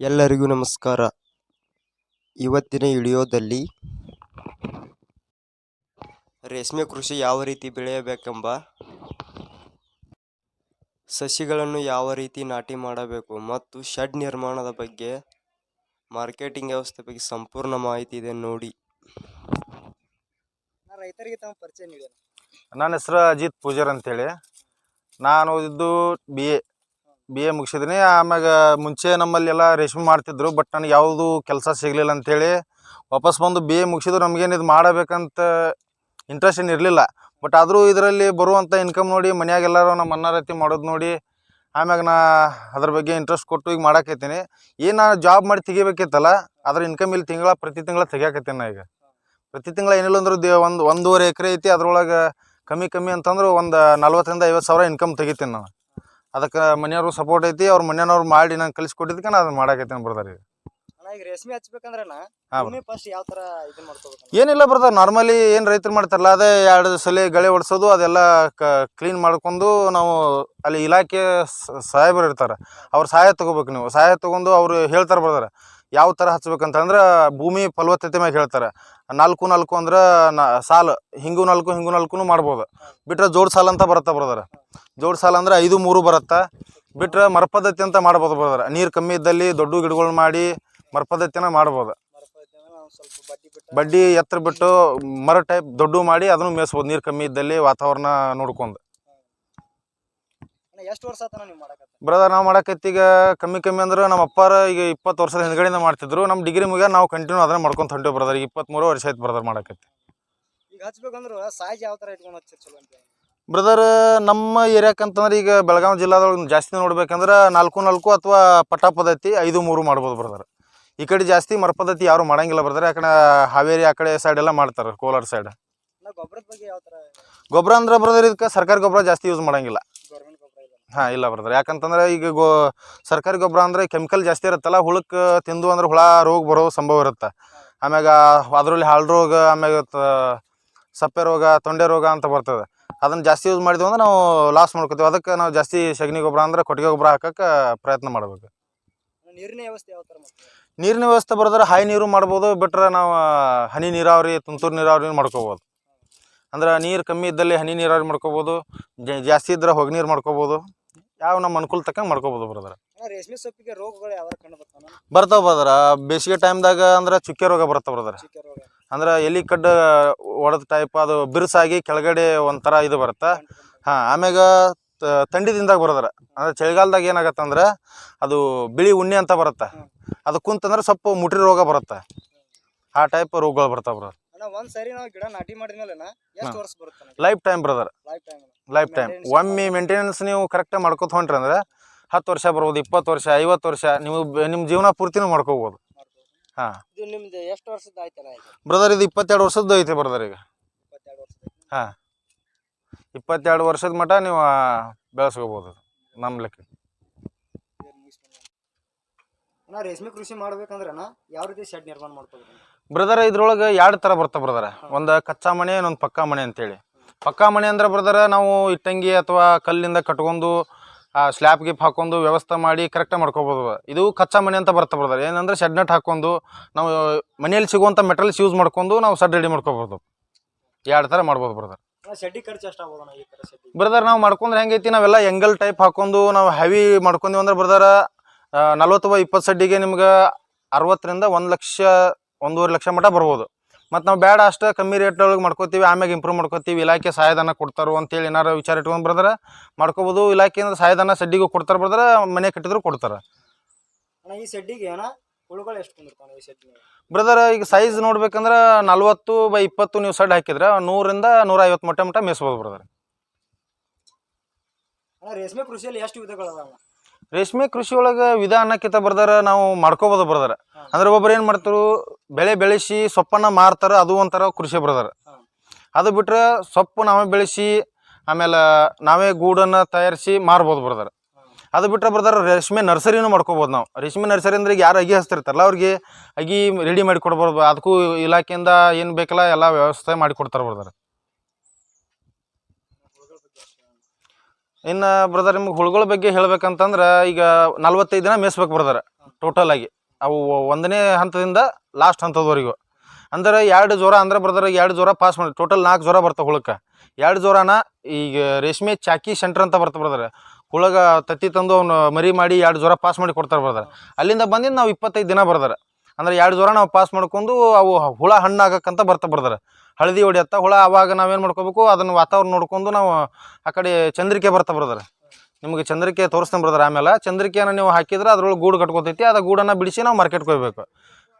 ಎಲ್ಲರಿಗೂ ನಮಸ್ಕಾರ. ಇವತ್ತಿನ ವಿಡಿಯೋದಲ್ಲಿ ರೇಷ್ಮೆ ಕೃಷಿ ಯಾವ ರೀತಿ ಬೆಳೆಯಬೇಕೆಂಬ ಸಸಿಗಳನ್ನು ಯಾವ ರೀತಿ ನಾಟಿ ಮಾಡಬೇಕು ಮತ್ತು ಶೆಡ್ ನಿರ್ಮಾಣದ ಬಗ್ಗೆ ಮಾರ್ಕೆಟಿಂಗ್ ವ್ಯವಸ್ಥೆ ಬಗ್ಗೆ ಸಂಪೂರ್ಣ ಮಾಹಿತಿ ಇದೆ ನೋಡಿ. ರೈತರಿಗೆ ತಮ್ಮ ಪರಿಚಯ ನೀಡಿ ನನ್ನ ಹೆಸರು ಅಜಿತ್ ಪೂಜಾರ್ ಅಂತೇಳಿ. ನಾನು ಓದಿದ್ದು ಬಿ ಎ ಬಿ ಎ ಮುಗಿಸಿದ್ದೀನಿ ಆಮ್ಯಾಗ ಮುಂಚೆ ನಮ್ಮಲ್ಲಿ ಎಲ್ಲ ರೇಷ್ಮೆ ಮಾಡ್ತಿದ್ರು ಬಟ್ ನನಗೆ ಯಾವುದು ಕೆಲಸ ಸಿಗಲಿಲ್ಲ ಅಂಥೇಳಿ ವಾಪಸ್ ಬಂದು ಬಿ ಎ ಮುಗಿಸಿದ್ರು. ನಮಗೇನು ಇದು ಮಾಡಬೇಕಂತ ಇಂಟ್ರೆಸ್ಟ್ ಏನು ಇರಲಿಲ್ಲ. ಬಟ್ ಆದರೂ ಇದರಲ್ಲಿ ಬರುವಂಥ ಇನ್ಕಮ್ ನೋಡಿ ಮನೆಯಾಗೆಲ್ಲರೂ ನಮ್ಮ ಅನ್ನ ರೀತಿ ಮಾಡೋದು ನೋಡಿ, ಆಮ್ಯಾಗ ನಾ ಅದ್ರ ಬಗ್ಗೆ ಇಂಟ್ರೆಸ್ಟ್ ಕೊಟ್ಟು ಈಗ ಮಾಡಾಕೈತೀನಿ. ಏನು ನಾನು ಜಾಬ್ ಮಾಡಿ ತೆಗಿಬೇಕಿತ್ತಲ್ಲ, ಅದ್ರ ಇನ್ಕಮ್ ಇಲ್ಲಿ ತಿಂಗಳ, ಪ್ರತಿ ತಿಂಗಳ ತೆಗಿಯಾಕತ್ತೀನಿ ನಾ ಈಗ. ಪ್ರತಿ ತಿಂಗಳ ಏನಿಲ್ಲ ಅಂದ್ರೆ ದೇ ಒಂದು, ಒಂದೂವರೆ ಎಕರೆ ಐತಿ, ಅದ್ರೊಳಗೆ ಕಮ್ಮಿ ಕಮ್ಮಿ ಅಂತಂದ್ರೆ ಒಂದು ನಲ್ವತ್ತರಿಂದ ಐವತ್ತು ಸಾವಿರ ಇನ್ಕಮ್ ತೆಗಿತೀನಿ ನಾನು. ಅದಕ್ಕೆ ಮನೆಯವರು ಸಪೋರ್ಟ್ ಐತಿ ಅವ್ರ ಮನೆಯವ್ರು ಮಾಡಿ ನಂಗೆ ಕಲಿಸ್ಕೊಟ್ಟಿದ್ದಕ್ಕೆ ನಾನು ಅದನ್ನ ಮಾಡಾಕತ್ತೀನಿ ಬರ್ದಾರ ಈಗ. ಅಣ್ಣ ಈಗ ರೇಷ್ಮೆ ಹಚ್ಬೇಕಂದ್ರನ ಹಾ ಭೂಮಿ ಫಸ್ಟ್ ಯಾವ ತರ ಇದನ್ನ ಮಾಡ್ಕೋಬೇಕು ಏನಿಲ್ಲ ಬರ್ತಾರೆ ನಾರ್ಮಲಿ ಏನು ರೈತರು ಮಾಡ್ತಾರಲ್ಲ ಅದೇ ಎರಡು ಸಲ ಗಳೆ ಹೊಡ್ಸೋದು ಅದೆಲ್ಲ ಕ್ಲೀನ್ ಮಾಡ್ಕೊಂಡು ನಾವು ಅಲ್ಲಿ ಇಲಾಖೆ ಸಾಹೇಬರು ಇರ್ತಾರೆ ಅವ್ರ ಸಹಾಯ ತಗೋಬೇಕು ನೀವು. ಸಹಾಯ ತಗೊಂಡು ಅವ್ರು ಹೇಳ್ತಾರೆ ಬರ್ತಾರೆ ಯಾವ ಥರ ಹಚ್ಬೇಕಂತಂದ್ರೆ ಭೂಮಿ ಫಲವತ್ತತೆ ಮ್ಯಾಗ ಹೇಳ್ತಾರೆ. ನಾಲ್ಕು ನಾಲ್ಕು ಅಂದ್ರೆ ಸಾಲು ಹಿಂಗು ನಾಲ್ಕು ಹಿಂಗು ನಾಲ್ಕು ಮಾಡ್ಬೋದು. ಬಿಟ್ರೆ ಜೋಡ್ ಸಾಲ ಅಂತ ಬರುತ್ತೆ ಬ್ರದರ್ ಜೋಡ್ ಸಾಲ ಅಂದ್ರೆ ಐದು ಮೂರು ಬರುತ್ತೆ. ಬಿಟ್ರೆ ಮರಪದ್ಧತಿ ಅಂತ ಮಾಡ್ಬೋದು ಬ್ರದರ್. ನೀರು ಕಮ್ಮಿ ಇದ್ದಲ್ಲಿ ದೊಡ್ಡ ಗಿಡಗಳು ಮಾಡಿ ಮರಪದ್ಧತಿನ ಮಾಡ್ಬೋದು. ಬಡ್ಡಿ ಎತ್ತರ ಬಿಟ್ಟು ಮರ ಟೈಪ್ ದೊಡ್ಡ ಮಾಡಿ ಅದನ್ನು ಮೇಯಿಸ್ಬೋದು ನೀರು ಕಮ್ಮಿ ಇದ್ದಲ್ಲಿ ವಾತಾವರಣ ನೋಡ್ಕೊಂಡು. ಬ್ರದರ್ ನಾವು ಮಾಡಕತ್ತೀಗ ಈಗ ಕಮ್ಮಿ ಕಮ್ಮಿ ಅಂದ್ರೆ ನಮ್ಮ ಅಪ್ಪಾರ ಈಗ ಇಪ್ಪತ್ತು ವರ್ಷದ ಹಿಂದ್ಗಡೆಯಿಂದ ಮಾಡ್ತಿದ್ರು. ನಮ್ಮ ಡಿಗ್ರಿ ಮುಗಿಯ ನಾವು ಕಂಟಿನ್ಯೂ ಅದನ್ನ ಮಾಡ್ಕೊಂತ ಹೊಂಟೇವು ಬ್ರದರ್. ಈಗ ಇಪ್ಪತ್ತ್ಮೂರು ವರ್ಷ ಆಯ್ತು ಬ್ರದರ್ ಮಾಡಕತ್ತಿ. ಈಗ ಹಚ್ಬೇಕಂದ್ರ ಯಾವ ತರ ಇಟ್ಕೊಂಡು ಹಚ್ಚಿರ್ ಚಲೋ ಅಂತ ಬ್ರದರ್ ನಮ್ಮ ಏರಿಯಾಕಂತಂದ್ರೆ ಈಗ ಬೆಳಗಾವಿ ಜಿಲ್ಲಾದೊಳಗೆ ಜಾಸ್ತಿ ನೋಡ್ಬೇಕಂದ್ರೆ ನಾಲ್ಕು ನಾಲ್ಕು ಅಥವಾ ಪಟ್ಟ ಪದ್ಧತಿ ಐದು ಮೂರು ಮಾಡ್ಬೋದು ಬ್ರದರ್ ಈ ಕಡೆ ಜಾಸ್ತಿ ಮರ ಪದ್ಧತಿ ಯಾರು ಮಾಡಂಗಿಲ್ಲ ಬ್ರದರ್ ಯಾಕಂದ್ರೆ ಹಾವೇರಿ ಆ ಕಡೆ ಸೈಡ್ ಎಲ್ಲ ಮಾಡ್ತಾರೆ ಕೋಲಾರ ಸೈಡ್ ಗೊಬ್ಬರ ಅಂದ್ರೆ ಬ್ರದರ್ ಇದಕ್ಕೆ ಸರ್ಕಾರಿ ಗೊಬ್ಬರ ಜಾಸ್ತಿ ಯೂಸ್ ಮಾಡಂಗಿಲ್ಲ. ಹಾಂ ಇಲ್ಲ ಬ್ರದರ್ ಯಾಕಂತಂದ್ರೆ ಈಗ ಗೋ ಸರ್ಕಾರಿ ಗೊಬ್ಬರ ಅಂದ್ರೆ ಕೆಮಿಕಲ್ ಜಾಸ್ತಿ ಇರುತ್ತಲ್ಲ ಹುಳಕ್ಕೆ ತಿಂದು ಅಂದ್ರೆ ಹುಳ ರೋಗ ಬರೋ ಸಂಭವ ಇರುತ್ತೆ. ಆಮ್ಯಾಗ ಅದರಲ್ಲಿ ಹಾಳು ರೋಗ ಆಮ್ಯಾಗ ಸಪ್ಪೆ ರೋಗ ತೊಂಡೆ ರೋಗ ಅಂತ ಬರ್ತದೆ. ಅದನ್ನ ಜಾಸ್ತಿ ಯೂಸ್ ಮಾಡಿದ್ವಿ ಅಂದ್ರೆ ನಾವು ಲಾಸ್ ಮಾಡ್ಕೋತೀವಿ. ಅದಕ್ಕೆ ನಾವು ಜಾಸ್ತಿ ಸಗಣಿ ಗೊಬ್ಬರ ಅಂದ್ರೆ ಕೊಟ್ಟಿಗೆ ಗೊಬ್ಬರ ಹಾಕಕ್ಕೆ ಪ್ರಯತ್ನ ಮಾಡ್ಬೇಕು. ನೀರಿನ ವ್ಯವಸ್ಥೆ ಯಾವ ಮಾಡ್ತೀವಿ ನೀರಿನ ವ್ಯವಸ್ಥೆ ಬರೋದ್ರೆ ಹಾಯಿ ನೀರು ಮಾಡ್ಬೋದು ಬಿಟ್ರೆ ನಾವು ಹನಿ ನೀರಾವರಿ ತುಂತುರು ನೀರಾವರಿ ಮಾಡ್ಕೋಬೋದು. ಅಂದ್ರೆ ನೀರು ಕಮ್ಮಿ ಇದ್ದಲ್ಲಿ ಹನಿ ನೀರಾವರಿ ಮಾಡ್ಕೋಬೋದು ಜಾಸ್ತಿ ಇದ್ರೆ ಹೊಗೆ ನೀರು ಮಾಡ್ಕೋಬೋದು ಯಾವ ನಮ್ಮ ಅನುಕೂಲ ತಕ್ಕಂಗೆ ಮಾಡ್ಕೋಬೋದು ಬ್ರದರ್. ರೇಷ್ಮೆ ಸೊಪ್ಪಿಗೆ ರೋಗಗಳು ಯಾವ ಕಂಡು ಬರ್ತಾವ? ಬರ್ತಾವ ಬ್ರದರ್. ಬೇಸಿಗೆ ಟೈಮ್ದಾಗ ಅಂದ್ರೆ ಚುಕ್ಕೆ ರೋಗ ಬರ್ತಾವ ಬ್ರದರ್. ಅಂದ್ರೆ ಎಲೆ ಕಡ್ಡ ಒಡೆದ ಟೈಪ್ ಅದು ಬಿರುಸಾಗಿ ಕೆಳಗಡೆ ಒಂಥರ ಇದು ಬರುತ್ತೆ. ಹಾಂ ಆಮ್ಯಾಗ ತ- ಥಂಡಿದಿಂದಾಗ ಬರೋದ್ರ. ಅಂದ್ರೆ ಚಳಿಗಾಲದಾಗ ಏನಾಗತ್ತಂದ್ರೆ ಅದು ಬಿಳಿ ಉಣ್ಣೆ ಅಂತ ಬರುತ್ತೆ. ಅದು ಕುಂತಂದ್ರೆ ಸ್ವಲ್ಪ ಮುಟ್ರಿ ರೋಗ ಬರುತ್ತೆ. ಆ ಟೈಪ್ ರೋಗಗಳು ಬರ್ತಾವೆ brother life time brother life time life time ಒಮ್ಮೆ ಮೇಂಟೆನೆನ್ಸ್ ನೀವು ಕರೆಕ್ಟಾಗಿ ಮಾಡ್ಕೊತ ಹೊಂಟ್ರಿ ಅಂದ್ರೆ ಹತ್ತು ವರ್ಷ ಬರ್ಬೋದು ಇಪ್ಪತ್ತು ವರ್ಷ ಐವತ್ತು ವರ್ಷ ನೀವು ನಿಮ್ಮ ಜೀವನ ಪೂರ್ತಿನೂ ಮಾಡ್ಕೋಬೋದು. ಹಾ. ಇದು ನಿಮ್ದು ಎಷ್ಟು ವರ್ಷದ ಆಯ್ತಲ್ಲ ಇದು? ಬ್ರದರ್ ಇದು ಇಪ್ಪತ್ತೆರಡು ವರ್ಷದ್ದು ಐತೆ ಬ್ರದರ್ ಈಗ. ಇಪ್ಪತ್ತೆರಡು ವರ್ಷದ ಇಪ್ಪತ್ತೆರಡು ವರ್ಷದ ಮಟ್ಟ ನೀವು ಬೆಳೆಸ್ಕೋಬಹುದು ಬೆಳೆಸ್ಕೋಬೋದು ನಮ್ಮ ಲೆಕ್ಕ. ಅಣ್ಣ ರೇಷ್ಮೆ ಕೃಷಿ ಮಾಡ್ಬೇಕಂದ್ರನ ಯಾವ ರೀತಿ ಶೆಡ್ ನಿರ್ಮಾಣ ಮಾಡ್ಕೋಬೇಕು? ಬ್ರದರ್ ಇದ್ರೊಳಗೆ ಎರಡು ಥರ ಬರ್ತಾ ಬ್ರದರ್ ಒಂದು ಕಚ್ಚಾ ಮನೆ ಇನ್ನೊಂದು ಪಕ್ಕಾ ಮನೆ ಅಂತೇಳಿ. ಪಕ್ಕಾ ಮನೆ ಅಂದ್ರೆ ಬ್ರದರ್ ನಾವು ಇಟ್ಟಂಗಿ ಅಥವಾ ಕಲ್ಲಿಂದ ಕಟ್ಕೊಂಡು ಸ್ಲ್ಯಾಪ್ ಗಿಪ್ ಹಾಕೊಂಡು ವ್ಯವಸ್ಥೆ ಮಾಡಿ ಕರೆಕ್ಟಾಗಿ ಮಾಡ್ಕೋಬೋದು ಇದು ಕಚ್ಚಾ ಮನೆ ಅಂತ ಬರ್ತದೆ. ಬರ್ತಾರೆ ಏನಂದ್ರೆ ಶೆಡ್ ನೆಟ್ ಹಾಕೊಂಡು ನಾವು ಮನೆಯಲ್ಲಿ ಸಿಗುವಂಥ ಮೆಟಲ್ಸ್ ಯೂಸ್ ಮಾಡ್ಕೊಂಡು ನಾವು ಸಡ್ ರೆಡಿ ಮಾಡ್ಕೋಬೋದು. ಎರಡು ಥರ ಮಾಡ್ಬೋದು ಬ್ರದರ್ ಬ್ರದರ್ ನಾವು ಮಾಡ್ಕೊಂಡ್ರೆ ಹೆಂಗೈತಿ? ನಾವೆಲ್ಲ ಎಂಗಲ್ ಟೈಪ್ ಹಾಕೊಂಡು ನಾವು ಹೆವಿ ಮಾಡ್ಕೊಂಡ್ವಿ ಅಂದ್ರೆ ಬ್ರದರ್ ನಲ್ವತ್ತು ಬೈ ಇಪ್ಪತ್ತು ಸೆಡ್ಡಿಗೆ ನಿಮ್ಗೆ ಅರವತ್ತರಿಂದ ಒಂದು ಲಕ್ಷ ಒಂದೂವರೆ ಲಕ್ಷ ಮಟ್ಟ ಬರ್ಬೋದು. ಮತ್ತು ನಾವು ಬೇಡ ಅಷ್ಟು ಕಮ್ಮಿ ರೇಟ್ ಒಳಗೆ ಮಾಡ್ಕೋತೀವಿ ಆಮ್ಯಾಗ ಇಂಪ್ರೂವ್ ಮಾಡ್ಕೋತೀವಿ ಇಲಾಖೆ ಸಹಾಯಧನ ಕೊಡ್ತಾರೋ ಅಂತೇಳಿ ಏನಾರು ವಿಚಾರ ಇಟ್ಕೊಂಡು ಬರ್ದ್ರೆ ಮಾಡ್ಕೋಬೋದು ಇಲಾಖೆಯಿಂದ ಸಹಾಯಧನ ಸಡ್ಡಿಗೂ ಕೊಡ್ತಾರೆ ಬ್ರದರ್ ಮನೆ ಕಟ್ಟಿದ್ರು ಕೊಡ್ತಾರೆ. ಈ ಸಡ್ಡಿಗೆ ಹುಳುಗಳು ಎಷ್ಟು ಈ ಬ್ರದರ್ ಈಗ ಸೈಜ್ ನೋಡ್ಬೇಕಂದ್ರೆ ನಲ್ವತ್ತು ಬೈ ಇಪ್ಪತ್ತು ನೀವು ಸಡ್ ಹಾಕಿದ್ರೆ ನೂರಿಂದ ನೂರ ಐವತ್ತು ಮೊಟ್ಟೆ ಮಟ್ಟ ಮೇಯಿಸ್ಬೋದು ಬ್ರದರ್ ರೇಷ್ಮೆ ಕೃಷಿಯಲ್ಲಿ ಎಷ್ಟು ವಿಧಗಳದಾವ ರೇಷ್ಮೆ ಕೃಷಿ ಒಳಗೆ ವಿಧ ಅನ್ನಕ್ಕಿಂತ ಬರ್ದಾರ ನಾವು ಮಾಡ್ಕೋಬೋದು ಬರ್ದಾರ. ಅಂದ್ರೆ ಒಬ್ಬರು ಏನು ಮಾಡ್ತಾರು, ಬೆಳೆ ಬೆಳೆಸಿ ಸೊಪ್ಪನ್ನ ಮಾರ್ತಾರ, ಅದು ಒಂಥರ ಕೃಷಿ ಬರ್ದಾರ. ಅದು ಬಿಟ್ರೆ ಸೊಪ್ಪು ನಾವೇ ಬೆಳೆಸಿ, ಆಮೇಲೆ ನಾವೇ ಗೂಡನ್ನು ತಯಾರಿಸಿ ಮಾರ್ಬೋದು ಬರ್ದಾರ. ಅದು ಬಿಟ್ರೆ ಬರ್ದಾರ ರೇಷ್ಮೆ ನರ್ಸರಿನೂ ಮಾಡ್ಕೋಬೋದು ನಾವು. ರೇಷ್ಮೆ ನರ್ಸರಿ ಅಂದ್ರೆ ಯಾರು ಅಗಿ ಹಚ್ತಿರ್ತಾರಲ್ಲ, ಅವ್ರಿಗೆ ಅಗಿ ರೆಡಿ ಮಾಡಿ ಕೊಡ್ಬೋದು. ಅದಕ್ಕೂ ಇಲಾಖೆಯಿಂದ ಏನು ಬೇಕಲ್ಲ, ಎಲ್ಲ ವ್ಯವಸ್ಥೆ ಮಾಡಿ ಕೊಡ್ತಾರೆ ಬರ್ದಾರ. ಇನ್ನು ಬ್ರದರ್ ನಿಮ್ಗೆ ಹುಳುಗಳ ಬಗ್ಗೆ ಹೇಳ್ಬೇಕಂತಂದ್ರೆ ಈಗ ನಲ್ವತ್ತೈದು ದಿನ ಮೇಯಿಸ್ಬೇಕು ಬ್ರದರ್ ಟೋಟಲ್ ಆಗಿ. ಅವು ಒಂದನೇ ಹಂತದಿಂದ ಲಾಸ್ಟ್ ಹಂತದವರೆಗೂ. ಅಂದ್ರೆ ಎರಡು ಜ್ವರ ಅಂದ್ರೆ ಬ್ರದರ್ ಎರಡು ಜ್ವರ ಪಾಸ್ ಮಾಡಿ ಟೋಟಲ್ ನಾಲ್ಕು ಜ್ವರ ಬರ್ತವೆ ಹುಳಕ್ಕೆ. ಎರಡು ಜ್ವರನ ಈಗ ರೇಷ್ಮೆ ಚಾಕಿ ಸೆಂಟರ್ ಅಂತ ಬರ್ತವೆ ಬ್ರದರ್ ಹುಳಗ ತತ್ತಿ ತಂದು ಅವ್ನು ಮರಿ ಮಾಡಿ ಎರಡು ಜ್ವರ ಪಾಸ್ ಮಾಡಿ ಕೊಡ್ತಾರೆ ಬ್ರದರ್ ಅಲ್ಲಿಂದ ಬಂದಿದ್ದು ನಾವು ಇಪ್ಪತ್ತೈದು ದಿನ ಬರ್ದಾರೆ ಅಂದ್ರೆ ಎರಡು ಜ್ವರ ನಾವು ಪಾಸ್ ಮಾಡ್ಕೊಂಡು ಅವು ಹುಳ ಹಣ್ಣಾಗಕ್ಕಂತ ಬರ್ತಾ ಬರ್ದಾರೆ ಹಳದಿ ಹೊಡಿಯತ್ತ ಹುಳ ಅವಾಗ ನಾವೇನು ಮಾಡ್ಕೋಬೇಕು? ಅದನ್ನು ವಾತಾವರಣ ನೋಡ್ಕೊಂಡು ನಾವು ಆ ಕಡೆ ಚಂದ್ರಿಕೆ ಬರ್ತಾ ಬರ್ದಾರೆ ನಿಮಗೆ ಚಂದ್ರಿಕೆ ತೋರಿಸ್ತಾನೆ ಬ್ರದರ್ ಆಮೇಲೆ. ಚಂದ್ರಿಕೆಯನ್ನು ನೀವು ಹಾಕಿದ್ರೆ ಅದ್ರೊಳಗೆ ಗೂಡು ಕಟ್ಕೊತೈತಿ. ಅದು ಗೂಡನ್ನು ಬಿಡಿಸಿ ನಾವು ಮಾರ್ಕೆಟ್ಗೆ ಹೋಗ್ಬೇಕು.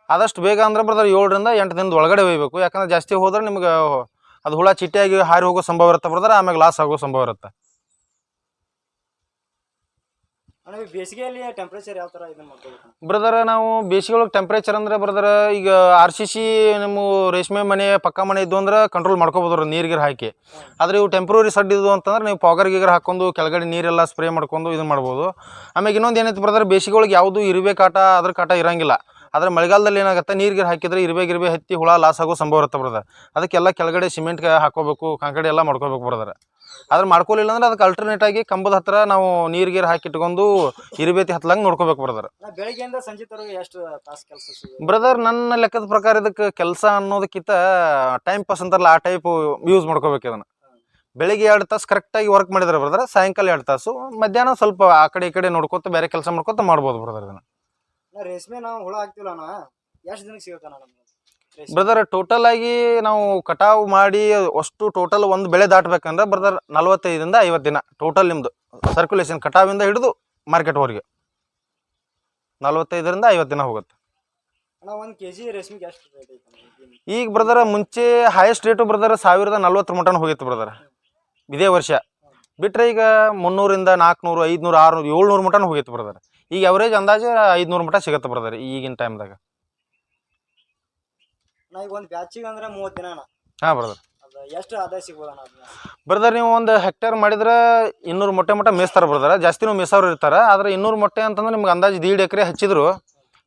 ಆದಷ್ಟು ಬೇಗ ಅಂದ್ರೆ ಬ್ರದರ್ ಏಳರಿಂದ ಎಂಟು ದಿನದ ಒಳಗಡೆ ಒಯ್ಬೇಕು ಯಾಕಂದ್ರೆ ಜಾಸ್ತಿ ಹೋದ್ರೆ ನಿಮ್ಗೆ ಅದು ಹುಳ ಚಿಟ್ಟೆಯಾಗಿ ಹಾರಿ ಹೋಗೋ ಸಂಭವ ಇರುತ್ತೆ ಬ್ರದರ್. ಆಮೇಲೆ ಲಾಸ್ ಆಗೋ ಸಂಭವ ಇರುತ್ತೆ. ಅಣ್ಣ ಬ್ರದರ್, ನಾವು ಬೇಸಿಗೆ ಒಳಗೆ ಟೆಂಪ್ರೇಚರ್ ಅಂದ್ರೆ ಬ್ರದರ್, ಈಗ ಆರ್ ಸಿ ಸಿ ನಮ್ಮ ರೇಷ್ಮೆ ಮನೆ ಪಕ್ಕ ಮನೆ ಇದ್ದು ಅಂದ್ರೆ ಕಂಟ್ರೋಲ್ ಮಾಡ್ಕೋಬೋದು ನೀರು ಹಾಕಿ. ಆದ್ರೆ ಇವು ಟೆಂಪ್ರವರಿ ಸಡ್ ಇದ್ದು ಅಂತಂದ್ರೆ ನೀವು ಪಾಗರ್ ಗೀಗರ್ ಹಾಕೊಂಡು ಕೆಳಗಡೆ ನೀರೆಲ್ಲ ಸ್ಪ್ರೇ ಮಾಡ್ಕೊಂಡು ಇದನ್ನ ಮಾಡ್ಬೋದು. ಆಮೇಲೆ ಇನ್ನೊಂದು ಏನೈತೆ ಬ್ರದರ್, ಬೇಸಿಗೆ ಒಳಗೆ ಯಾವುದು ಇರುವೆ ಕಾಟ, ಅದ್ರ ಕಾಟ ಇರಂಗಿಲ್ಲ. ಆದ್ರೆ ಮಳೆಗಾಲದಲ್ಲಿ ಏನಾಗುತ್ತೆ ನೀರು ಹಾಕಿದ್ರೆ ಇರುವೆ ಗಿರುವೆ ಹತ್ತಿ ಹುಳ ಲಾಸ್ ಆಗೋ ಸಂಭವ ಇರುತ್ತೆ ಬ್ರದರ್. ಅದಕ್ಕೆಲ್ಲ ಕೆಳಗಡೆ ಸಿಮೆಂಟ್ ಹಾಕೋಬೇಕು ಕಾಂಕ್ರೀಟ್ ಎಲ್ಲ ಮಾಡ್ಕೋಬೇಕು ಬ್ರದರ್. ಆದ್ರೆ ಮಾಡ್ಕೊಲಿಲ್ಲ ಅಂದ್ರೆ ಅದಕ್ಕೆ ಅಲ್ಟರ್ನೇಟ್ ಆಗಿ ಕಂಬದ ಹತ್ರ ನಾವು ನೀರು ಹಾಕಿ ಹಾಕಿಟ್ಕೊಂಡು ಇರಿಬೇತಿ ಹತ್ಲಂಗ್ ನೋಡ್ಕೋಬೇಕು ಬ್ರದರ್ ನಾ ಬೆಳಿಗ್ಗೆಯಿಂದ ಸಂಜೆ ಎಷ್ಟು ತಾಸು ಕೆಲಸ ಸಿಗುತ್ತೆ ಬ್ರದರ್ ನನ್ನ ಲೆಕ್ಕದ ಪ್ರಕಾರ ಇದಕ್ಕೆ ಕೆಲಸ ಅನ್ನೋದಕ್ಕಿಂತ ಟೈಮ್ ಪಾಸ್ ಅಂತಾರಲ್ಲ ಆ ಟೈಪ್ ಯೂಸ್ ಮಾಡ್ಕೋಬೇಕು ಇದನ್ನ. ಬೆಳಿಗ್ಗೆ ಎರಡು ತಾಸು ಕರೆಕ್ಟಾಗಿ ವರ್ಕ್ ಮಾಡಿದ್ರೆ ಬ್ರದರ್ ಸಾಯಂಕಾಲ ಎರಡು ತಾಸು ಮಧ್ಯಾಹ್ನ ಸ್ವಲ್ಪ ಆ ಕಡೆ ಈ ಕಡೆ ನೋಡ್ಕೊತ ಬೇರೆ ಕೆಲಸ ಮಾಡ್ಕೊತ ಮಾಡ್ಬೋದು ಬ್ರದರ್ ಇದನ್ನ. ರೇಷ್ಮೆ ನಾವು ಹುಳ ಹಾಕ್ತಿವಲ್ಲ ಎಷ್ಟು ದಿನಕ್ಕೆ ಸಿಗುತ್ತಾ ನಮ್ಗೆ? ಬ್ರದರ್ ಟೋಟಲ್ ಆಗಿ ನಾವು ಕಟಾವು ಮಾಡಿ ಅಷ್ಟು ಟೋಟಲ್ ಒಂದು ಬೆಳೆ ದಾಟಬೇಕಂದ್ರೆ ಬ್ರದರ್ ನಲವತ್ತೈದರಿಂದ ಐವತ್ತು ದಿನ ಟೋಟಲ್ ನಿಮ್ಮದು ಸರ್ಕ್ಯುಲೇಷನ್ ಕಟಾವಿಂದ ಹಿಡಿದು ಮಾರ್ಕೆಟ್ವರೆಗೆ ನಲವತ್ತೈದರಿಂದ ಐವತ್ತು ದಿನ ಹೋಗುತ್ತೆ. ಈಗ? ಬ್ರದರ್ ಮುಂಚೆ ಹೈಯೆಸ್ಟ್ ರೇಟು ಬ್ರದರ್ ಸಾವಿರದ ನಲ್ವತ್ತರ ಮಟನ್ ಹೋಗಿತ್ತು ಬ್ರದರ್ ಇದೇ ವರ್ಷ. ಬಿಟ್ರೆ ಈಗ ಮುನ್ನೂರಿಂದ ನಾಲ್ಕುನೂರು ಐದುನೂರು ಆರುನೂರು ಏಳ್ನೂರು ಮಟನ್ ಹೋಗಿತ್ತು ಬ್ರದರ್ ಈಗ ಅವರೇಜ್ ಅಂದಾಜು ಐದುನೂರು ಮಟ ಸಿಗುತ್ತೆ ಬ್ರದರ್ ಈಗಿನ ಟೈಮ್ದಾಗ ನಾ ಈಗ ಒಂದು ಬ್ಯಾಚಿಗೆ ಅಂದ್ರೆ ಮೂವತ್ತು ದಿನ ಹಾಂ ಬ್ರದರ್. ಅದು ಎಷ್ಟು ಆದಾಯ ಸಿಗ್ಬೋದು ಅದನ್ನ ಬ್ರದರ್ ನೀವು ಒಂದು ಹೆಕ್ಟೇರ್ ಮಾಡಿದ್ರೆ ಇನ್ನೂರು ಮೊಟ್ಟೆ ಮಟ್ಟ ಮೇಯಿಸ್ತಾರೆ ಬ್ರದರ್. ನೀವು ಮೇಯ್ಸೋರು ಇರ್ತಾರೆ. ಆದ್ರೆ ಇನ್ನೂರು ಮೊಟ್ಟೆ ಅಂತಂದ್ರೆ ನಿಮ್ಗೆ ಅಂದಾಜು ದೀಡ್ ಎಕರೆ ಹಚ್ಚಿದ್ರು.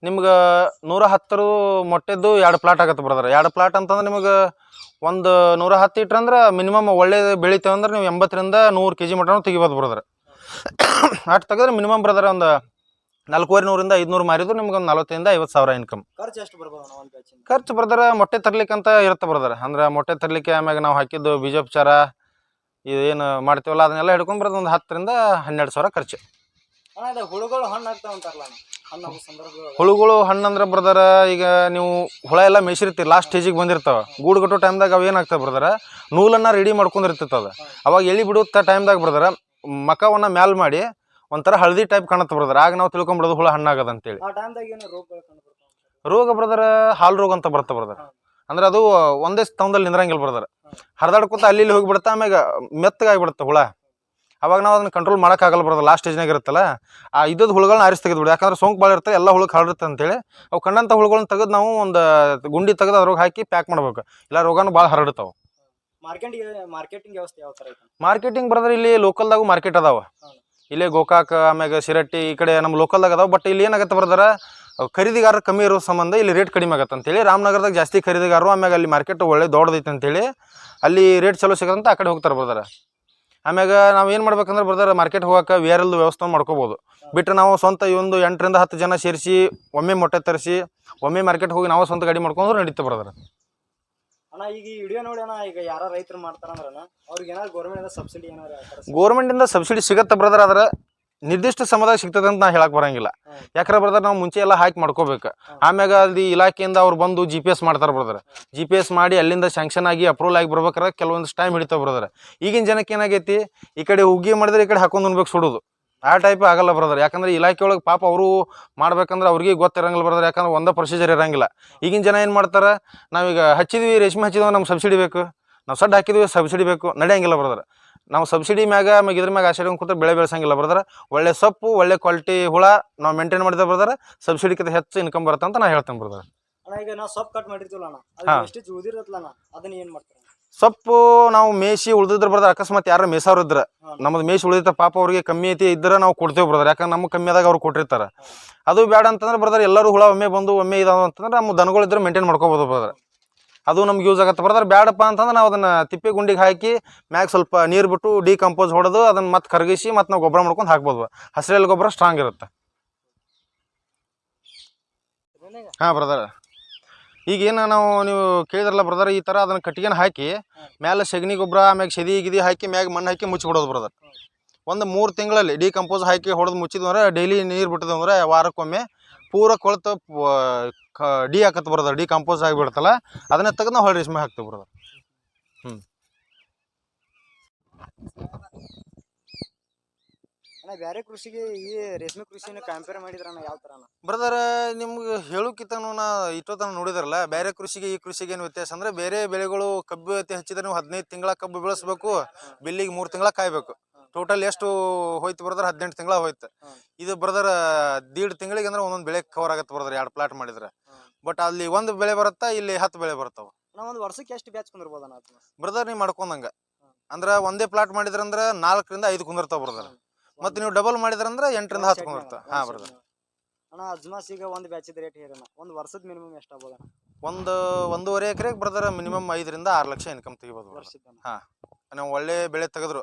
ನಿಮ್ಗೆ ನೂರ ಹತ್ತರ ಮೊಟ್ಟೆದ್ದು ಎರಡು ಪ್ಲಾಟ್ ಆಗತ್ತೆ ಬ್ರದರ್. ಎರಡು ಪ್ಲಾಟ್ ಅಂತಂದ್ರೆ ನಿಮಗೆ ಒಂದು ನೂರ ಹತ್ತು ಇಟ್ರೆ ಅಂದ್ರೆ ಮಿನಿಮಮ್ ಒಳ್ಳೆ ಬೆಳಿತೇವೆ ಅಂದ್ರೆ ನೀವು ಎಂಬತ್ತರಿಂದ ನೂರು ಕೆ ಜಿ ಮಟನೂ ತೆಗಿಬೋದು ಬ್ರದರ್. ಅಷ್ಟು ತೆಗೆದ್ರೆ ಮಿನಿಮಮ್ ಬ್ರದರ್ ಒಂದು ನಾಲ್ಕೂವರೆ ನೂರಿಂದ ಐದುನೂರು ಮಾರಿದ್ರು ನಿಮ್ಗೆ ಒಂದು ನಲ್ವತ್ತರಿಂದ ಐವತ್ತು ಸಾವಿರ ಇನ್ಕಮ್ ಖರ್ಚು ಎಷ್ಟು ಬರ್ಬೋದು ಖರ್ಚು ಬ್ರದರ್ ಮೊಟ್ಟೆ ತರ್ಲಿಕ್ಕೆ ಅಂತ ಇರುತ್ತೆ ಬರ್ದಾರ. ಅಂದ್ರೆ ಮೊಟ್ಟೆ ತರ್ಲಿಕ್ಕೆ ಆಮ್ಯಾಗ ನಾವು ಹಾಕಿದ್ದು ಬೀಜೋಪಚಾರ ಇದೇನು ಮಾಡ್ತೀವಲ್ಲ ಅದನ್ನೆಲ್ಲ ಹಿಡ್ಕೊಂಡು ಬರೋದು ಒಂದು ಹತ್ತರಿಂದ ಹನ್ನೆರಡು ಸಾವಿರ ಖರ್ಚು. ಹುಳುಗಳು ಹಣ್ಣು ಆಗ್ತಾವ ಅಂತಾರಲ್ಲ ಹುಳುಗಳು ಹಣ್ಣು ಅಂದ್ರೆ ಬ್ರದರ್ ಈಗ ನೀವು ಹುಳ ಎಲ್ಲ ಮೇಯ್ಸಿರ್ತೀರಿ ಲಾಸ್ಟ್ ಸ್ಟೇಜಿಗೆ ಬಂದಿರ್ತಾವೆ. ಗೂಡು ಕಟ್ಟೋ ಟೈಮ್ದಾಗ ಅವು ಏನಾಗ್ತವೆ ಬರ್ದಾರ ನೂಲನ್ನು ರೆಡಿ ಮಾಡ್ಕೊಂಡಿರ್ತಿತ್ತು ಅದು. ಅವಾಗ ಎಳಿ ಬಿಡುತ್ತ ಟೈಮ್ದಾಗ ಬರ್ದಾರ ಮಕವನ್ನ ಮ್ಯಾಲ್ ಮಾಡಿ ಒಂಥರ ಹಳದಿ ಟೈಪ್ ಕಾಣತ್ತೆ ಬ್ರದರ್ ಆಗ ನಾವು ತಿಳ್ಕೊಂಬಿಡೋದು ಹುಳ ಹಣ್ಣಾಗದ ಅಂತೇಳಿ. ಆ ಟೈಮ್ದಾಗ ಏನು ರೋಗಗಳು ಕಂಡು ರೋಗ ಬ್ರದರ್ ಹಾಲ್ ರೋಗ ಅಂತ ಬರುತ್ತೆ ಬ್ರದರ್ ಅಂದ್ರೆ ಅದು ಒಂದೇ ಸ್ಥಾನದಲ್ಲಿ ನಿಂದ್ರಂಗಿಲ್ಲ ಬ್ರದರ್ ಹರಿದಾಡ್ಕೊತ ಅಲ್ಲಿ ಇಲ್ಲಿ ಹೋಗಿಬಿಡುತ್ತೆ ಆಮ್ಯಾಗ ಮೆತ್ತಗಾಗಿಬಿಡುತ್ತೆ ಹುಳ. ಅವಾಗ ನಾವು ಅದನ್ನ ಕಂಟ್ರೋಲ್ ಮಾಡೋಕ್ಕಾಗಲ್ಲ ಬ್ರದರ್ ಲಾಸ್ಟ್ ಸ್ಟೇಜ್ನಾಗ ಇರುತ್ತಲ್ಲ. ಆ ಇದ್ದದ್ ಹುಳುಗಳನ್ನ ಆರಿಸಿ ತೆಗೆದ್ಬಿಡು ಯಾಕಂದ್ರೆ ಸೋಂಕು ಭಾಳ ಇರ್ತದೆ ಎಲ್ಲ ಹುಳಕ್ಕೆ ಹರಡುತ್ತೆ ಅಂತೇಳಿ. ಅವು ಕಂಡಂತ ಹುಳುಗಳನ್ನ ತೆಗೆದು ನಾವು ಒಂದು ಗುಂಡಿ ತೆಗೆದು ಅದ್ರೊಳಗೆ ಹಾಕಿ ಪ್ಯಾಕ್ ಮಾಡ್ಬೇಕು. ಇಲ್ಲ ರೋಗನೂ ಭಾಳ ಹರಡ್ತಾವೆ. ಮಾರ್ಕೆಟಿಂಗ್ ಮಾರ್ಕೆಟಿಂಗ್ ವ್ಯವಸ್ಥೆ ಯಾವ ಥರ ಐತೆ? ಮಾರ್ಕೆಟಿಂಗ್ ಬ್ರದರ್ ಇಲ್ಲಿ ಲೋಕಲ್ದಾಗೂ ಮಾರ್ಕೆಟ್ ಅದಾವ. ಇಲ್ಲೇ ಗೋಕಾಕ್, ಆಮ್ಯಾಗ ಶಿರಟ್ಟಿ ಈ ಕಡೆ ನಮ್ಮ ಲೋಕಲ್ದಾಗ ಅದಾವೆ. ಬಟ್ ಇಲ್ಲಿ ಏನಾಗತ್ತೆ ಬರ್ದರ ಖರೀದಿಗಾರರು ಕಮ್ಮಿ ಇರೋ ಸಂಬಂಧ ಇಲ್ಲಿ ರೇಟ್ ಕಡಿಮೆ ಆಗತ್ತೆ ಅಂತೇಳಿ ರಾಮನಗರದಾಗ ಜಾಸ್ತಿ ಖರೀದಿಗಾರರು, ಆಮ್ಯಾಗ ಅಲ್ಲಿ ಮಾರ್ಕೆಟ್ ಒಳ್ಳೆ ದೊಡ್ಡದೈತೆ ಅಂತೇಳಿ ಅಲ್ಲಿ ರೇಟ್ ಚಲೋ ಸಿಗತ್ತಂತ ಆ ಕಡೆ ಹೋಗ್ತಾರೆ ಬ್ರದರ. ಆಮ್ಯಾಗ ನಾವು ಏನು ಮಾಡ್ಬೇಕಂದ್ರೆ ಬರ್ದಾರ ಮಾರ್ಕೆಟ್ ಹೋಗಕ್ಕೆ ವೇರಲ್ದು ವ್ಯವಸ್ಥೆ ಮಾಡ್ಕೋಬೋದು. ಬಿಟ್ಟರೆ ನಾವು ಸ್ವಂತ ಒಂದು ಎಂಟರಿಂದ ಹತ್ತು ಜನ ಸೇರಿಸಿ, ಒಮ್ಮೆ ಮೊಟ್ಟೆ ತರಿಸಿ, ಒಮ್ಮೆ ಮಾರ್ಕೆಟ್ ಹೋಗಿ ನಾವು ಸ್ವಂತ ಗಾಡಿ ಮಾಡ್ಕೊಂಡ್ರೆ ನಡೀತಾ ಬ್ರದರ್. ಅಣ್ಣ ಈಗ ಈ ವಿಡಿಯೋ ನೋಡಿ ಅಣ್ಣ ಈಗ ಯಾರ ರೈತರು ಮಾಡ್ತಾರಂದ್ರಣ್ಣ ಅವ್ರಿಗೆ ಏನಾದ್ರು ಗೌರ್ಮೆಂಟ್ ಸಬ್ಸಿಡಿ ಏನಾದ್ರು ಗೋರ್ಮೆಂಟಿಂದ ಸಬ್ಸಿಡಿ ಸಿಗತ್ತೆ ಬ್ರದರ್ ಆದ್ರೆ ನಿರ್ದಿಷ್ಟ ಸಮುದಾಯ ಸಿಗ್ತದೆ ಅಂತ ನಾ ಹೇಳಕ್ ಬರಂಗಿಲ್ಲ. ಯಾಕಂದ್ರೆ ಬ್ರದರ್ ನಾವು ಮುಂಚೆ ಎಲ್ಲ ಹಾಕಿ ಮಾಡ್ಕೋಬೇಕು. ಆಮ್ಯಾಗ ಅಲ್ಲಿ ಇಲಾಖೆಯಿಂದ ಅವ್ರು ಬಂದು ಜಿ ಪಿ ಎಸ್ ಮಾಡ್ತಾರೆ ಬ್ರದರ್ ಜಿ ಪಿ ಎಸ್ ಮಾಡಿ ಅಲ್ಲಿಂದ ಸ್ಯಾಂಕ್ಷನ್ ಆಗಿ ಅಪ್ರೂವಲ್ ಆಗಿ ಬರ್ಬೇಕಾರೆ ಕೆಲವೊಂದು ಟೈಮ್ ಹಿಡಿತಾವ ಬ್ರದರ್ ಈಗಿನ ಜನಕ್ಕೆ ಏನಾಗೈತಿ ಈ ಕಡೆ ಹುಗ್ಗಿ ಮಾಡಿದ್ರೆ ಈ ಕಡೆ ಹಾಕೊಂಡು ಉಣ್ಬೇಕು ಸುಡುದು. ಆ ಟೈಪ್ ಆಗಲ್ಲ ಬ್ರದರ್ ಯಾಕಂದ್ರೆ ಇಲಾಖೆ ಒಳಗೆ ಪಾಪ ಅವರು ಮಾಡ್ಬೇಕಂದ್ರೆ ಅವ್ರಿಗೆ ಗೊತ್ತಿರಂಗಿಲ್ಲ ಬ್ರದರ್ ಯಾಕಂದ್ರೆ ಒಂದೇ ಪ್ರೊಸೀಜರ್ ಇರಂಗಿಲ್ಲ. ಈಗಿನ ಜನ ಏನು ಮಾಡ್ತಾರೆ? ನಾವೀಗ ಹಚ್ಚಿದ್ವಿ ರೇಷ್ಮೆ ಹಚ್ಚಿದ್ವಿ ನಮ್ಗೆ ಸಬ್ಸಿಡಿ ಬೇಕು. ನಾವು ಸಡ್ ಹಾಕಿದ್ವಿ ಸಬ್ಸಿಡಿ ಬೇಕು. ನಡೆಯಂಗಿಲ್ಲ ಬ್ರದರ್ ನಾವು ಸಬ್ಸಿಡಿ ಮ್ಯಾಗ ಮ್ಯಾಗ ಇದ್ರ ಮ್ಯಾಗ ಆಸೆ ಕೂತ್ರೆ ಬೆಳೆ ಬೆಳೆಸಂಗಿಲ್ಲ ಬ್ರದರ್ ಒಳ್ಳೆ ಸೊಪ್ಪು ಒಳ್ಳೆ ಕ್ವಾಲಿಟಿ ಹುಳ ನಾವು ಮೇಂಟೈನ್ ಮಾಡಿದ ಬ್ರದರ್ ಸಬ್ಸಿಡಿಕ್ಕಿಂತ ಹೆಚ್ಚು ಇನ್ಕಮ್ ಬರುತ್ತೆ ಅಂತ ನಾ ಹೇಳ್ತೇನೆ ಬ್ರದರ್ ಅಣ್ಣ ಈಗ ನಾವು ಸೊಪ್ಪು ಕಟ್ ಮಾಡಿರ್ತೀವಿ ಅಣ್ಣ ಎಷ್ಟು ಉಳಿದಿರತ್ತಲ್ಲ ಅಣ್ಣ ಅದನ್ನ ಏನು ಮಾಡ್ತಾರೆ? ಸೊಪ್ಪು ನಾವು ಮೇಸಿ ಉಳ್ದಿದ್ರ ಬ್ರದರ್ ಅಕಸ್ಮಾತ್ ಯಾರು ಮೇಸಾವ್ರು ಇದ್ರೆ ನಮ್ದು ಮೇಸಿ ಉಳಿದ ಪಾಪ ಅವ್ರಿಗೆ ಕಮ್ಮಿ ಐತಿ, ಇದ್ರೆ ನಾವು ಕೊಡ್ತೇವೆ ಬ್ರದರ್ ಯಾಕಂದ್ರೆ ನಮ್ಗೆ ಕಮ್ಮಿ ಆದಾಗ ಅವ್ರು ಕೊಟ್ಟಿರ್ತಾರೆ. ಅದು ಬೇಡ ಅಂತಂದ್ರೆ ಬ್ರದರ್ ಎಲ್ಲರೂ ಹುಳ ಒಮ್ಮೆ ಬಂದು ಒಮ್ಮೆ ಇದಾವ ಅಂತಂದ್ರೆ ನಮ್ಮ ದನಗಳಿದ್ರೆ ಮೇಂಟೈನ್ ಮಾಡ್ಕೋಬೋದು ಬ್ರದರ್ ಅದು ನಮ್ಗೆ ಯೂಸ್ ಆಗತ್ತೆ ಬ್ರದರ್ ಬೇಡಪ್ಪ ಅಂತಂದ್ರೆ ನಾವು ಅದನ್ನ ತಿಪ್ಪೆ ಗುಂಡಿಗೆ ಹಾಕಿ ಮ್ಯಾಗ ಸ್ವಲ್ಪ ನೀರು ಬಿಟ್ಟು ಡಿಕಂಪೋಸ್ ಹೊಡೆದು ಅದನ್ನ ಮತ್ತೆ ಕರಗಿಸಿ ಮತ್ತೆ ನಾವು ಗೊಬ್ಬರ ಮಾಡ್ಕೊಂಡು ಹಾಕ್ಬೋದು. ಹಸಿರಲ್ಲಿ ಗೊಬ್ಬರ ಸ್ಟ್ರಾಂಗ್ ಇರುತ್ತೆ. ಹಾಂ ಬ್ರದರ್ ಈಗೇನು ನಾವು ನೀವು ಕೇಳಿದ್ರಲ್ಲ ಬ್ರದರ್ ಈ ಥರ ಅದನ್ನು ಕಟ್ಟಿಗೆನ ಹಾಕಿ ಮ್ಯಾಲೆ ಸಗಣಿ ಗೊಬ್ಬರ ಆಮ್ಯಾಗ ಸದಿ ಗಿದಿ ಹಾಕಿ ಮ್ಯಾಗ ಮಣ್ಣು ಹಾಕಿ ಮುಚ್ಚಿಬಿಡೋದು ಬ್ರದರ್ ಒಂದು ಮೂರು ತಿಂಗಳಲ್ಲಿ ಡಿಕಂಪೋಸ್ ಹಾಕಿ ಹೊಡೆದು ಮುಚ್ಚಿದ್ವಂದ್ರೆ ಡೈಲಿ ನೀರು ಬಿಟ್ಟಿದಂದ್ರೆ ವಾರಕ್ಕೊಮ್ಮೆ ಪೂರ ಕೊಳ್ತು ಡಿ ಹಾಕತ್ತೆ ಡಿ ಕಂಪೋಸ್ ಆಗಿಬಿಡ್ತಲ್ಲ, ಅದನ್ನ ತೆಗೆದು ನಾವು ಹೊಳೆ ರೇಷ್ಮೆ ಹಾಕ್ತೀವಿ ಬ್ರದರ್ ಬೇರೆ ಕೃಷಿಗೆ ಈ ರೇಷ್ಮೆ ಕೃಷಿನ ಕಂಪೇರ್ ಮಾಡಿದ್ರ ಯಾವ ತರ ಬ್ರದರ್ ನಿಮ್ಗೆ ಹೇಳೋಕ್ಕಿಂತನೂ ನಾ ಇಷ್ಟೊತ್ತನ ನೋಡಿದ್ರಲ್ಲ ಬೇರೆ ಕೃಷಿಗೆ ಈ ಕೃಷಿಗೆ ಏನು ವ್ಯತ್ಯಾಸ ಅಂದ್ರೆ ಬೇರೆ ಬೆಳೆಗಳು ಕಬ್ಬು ಅತಿ ಹಚ್ಚಿದ್ರೆ ನೀವು ಹದಿನೈದು ತಿಂಗಳ ಕಬ್ಬು ಬೆಳೆಸ್ಬೇಕು ಬಿಲ್ಲಿಗೆ ಮೂರು ತಿಂಗಳ ಕಾಯ್ಬೇಕು. ಟೋಟಲ್ ಎಷ್ಟು ಹೋಯ್ತು ಬ್ರದರ್? ಹದಿನೆಂಟು ತಿಂಗಳ ಹೋಯ್ತು. ಇದು ಬ್ರದರ್ ದೀಡ್ ತಿಂಗಳಿಗೆ ಅಂದ್ರೆ ಒಂದೊಂದು ಬೆಳೆ ಕವರ್ ಆಗತ್ತೆ ಬ್ರದರ್ ಎರಡು ಪ್ಲಾಟ್ ಮಾಡಿದ್ರೆ. ಬಟ್ ಅಲ್ಲಿ ಒಂದು ಬೆಳೆ ಬರುತ್ತಾ ಇಲ್ಲಿ ಹತ್ತು ಬೆಳೆ ಬರ್ತಾವ. ಒಂದು ವರ್ಷಕ್ಕೆ ಎಷ್ಟು ಬ್ಯಾಚ್ ಕುಂದಿರ್ಬೋದು ಅಣ್ಣ ಬ್ರದರ್ ನೀವು ಮಾಡ್ಕೊಂಡಂಗ. ಅಂದ್ರೆ ಒಂದೇ ಪ್ಲಾಟ್ ಮಾಡಿದ್ರಂದ್ರೆ ನಾಲ್ಕರಿಂದ ಐದು ಕುಂದಿರ್ತಾವ ಬ್ರದರ್. ಮತ್ತೆ ನೀವು ಡಬಲ್ ಮಾಡಿದ್ರಂದ್ರೆ ಎಂಟರಿಂದ ಹತ್ತು ಕುಂದಿರ್ತಾವ ಹಾ ಮ್ಯಾಗ. ಅಣ್ಣ ಅಜ್ಮಾಸ್ ಈಗ ಒಂದು ಬ್ಯಾಚಿದ ರೇಟ್ ಹೇರಣ್ಣ ಒಂದು ವರ್ಷದ ಮಿನಿಮಮ್ ಎಷ್ಟು ಆಗ್ಬೋದು ಅಣ್ಣ? ಒಂದು ಒಂದೂವರೆ ಎಕರೆಗೆ ಬ್ರದರ್ ಮಿನಿಮಮ್ ಐದರಿಂದ ಆರು ಲಕ್ಷ ಇನ್ಕಮ್ ತೆಗಿಬೋದು ಹಾ ವರ್ಷದ. ನಾವು ಒಳ್ಳೆ ಬೆಳೆ ತೆಗೆದ್ರು.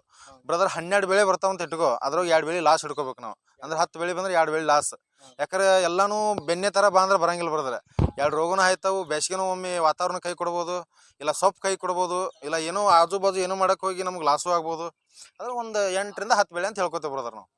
ಬ್ರದರ್ ಹನ್ನೆರಡು ಬೆಳೆ ಬರ್ತಾವಂತ ಇಟ್ಕೋ. ಅದ್ರಾಗ ಎರಡು ಬೆಳೆ ಲಾಸ್ ಹಿಡ್ಕೋಬೇಕು ನಾವು. ಅಂದ್ರೆ ಹತ್ತು ಬೆಳೆ ಬಂದ್ರೆ ಎರಡು ಬೆಳೆ ಲಾಸ್ ಯಾಕಂದ್ರೆ ಎಲ್ಲಾನು ಬೆನ್ನೆ ಥರ ಬಂದ್ರೆ ಬರಂಗಿಲ್ಲ ಬ್ರದರ್. ಎರಡು ರೋಗನೂ ಆಯ್ತಾವು, ಬೇಸಿಗೆನೂ ಒಮ್ಮೆ ವಾತಾವರಣ ಕೈ ಕೊಡ್ಬೋದು, ಇಲ್ಲ ಸೊಪ್ಪು ಕೈ ಕೊಡ್ಬೋದು, ಇಲ್ಲ ಏನೋ ಆಜು ಬಾಜು ಏನೋ ಮಾಡೋಕೆ ಹೋಗಿ ನಮ್ಗೆ ಲಾಸು ಆಗ್ಬೋದು. ಅದ್ರ ಒಂದು ಎಂಟರಿಂದ ಹತ್ತು ಬೆಳೆ ಅಂತ ಹೇಳ್ಕೊತೇವೆ ಬ್ರದರ್ ನಾವು.